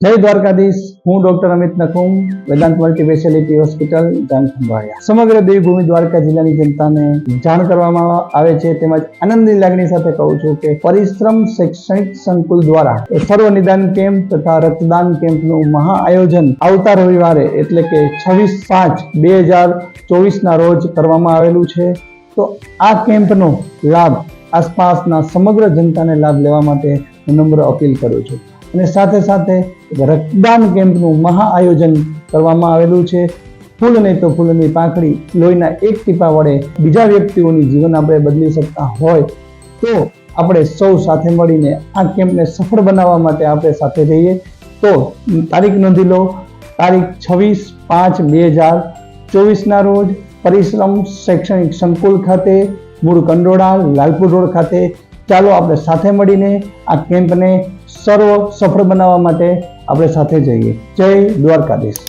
જય દ્વારકાધીશ, હું doctor Amit Nakum Vedant multi speciality hospital Jam Khambhalia સમગ્ર દેવભૂમિ દ્વારકા જિલ્લાની જનતાને જાણ કરવામાં આવે છે. તેમજ આનંદની લાગણી સાથે કહું છું કે પરિશ્રમ શૈક્ષણિક સંકુલ દ્વારા સર્વ નિદાન કેમ્પ તથા રક્તદાન કેમ્પનું મહા આયોજન આવતા રવિવારે, એટલે કે છવ્વીસ પાંચ બે હજાર ચોવીસના રોજ કરવામાં આવેલું છે. તો આ કેમ્પનો લાભ આસપાસના સમગ્ર જનતાને લાભ લેવા માટે હું નમ્ર અપીલ કરું છું. અને સાથે સાથે રક્તદાન કેમ્પનું મહા આયોજન કરવામાં આવેલું છે. ફૂલ નહીં તો ફૂલની પાંખડી, લોહીના એક ટીપા વડે બીજા વ્યક્તિઓની જીવન આપણે બદલી શકતા હોય તો આપણે સૌ સાથે મળીને આ કેમ્પને સફળ બનાવવા માટે આપણે સાથે રહીએ. તો તારીખ નોંધી લો, તારીખ છવ્વીસ પાંચ બે હજાર ચોવીસના રોજ પરિશ્રમ શૈક્ષણિક સંકુલ ખાતે, મૂળ કંડોળા, લાલપુર રોડ ખાતે. ચાલો આપણે સાથે મળીને આ કેમ્પને સર્વ સફળ બનાવવા માટે આપણે સાથે જઈએ. જય દ્વારકાધીશ.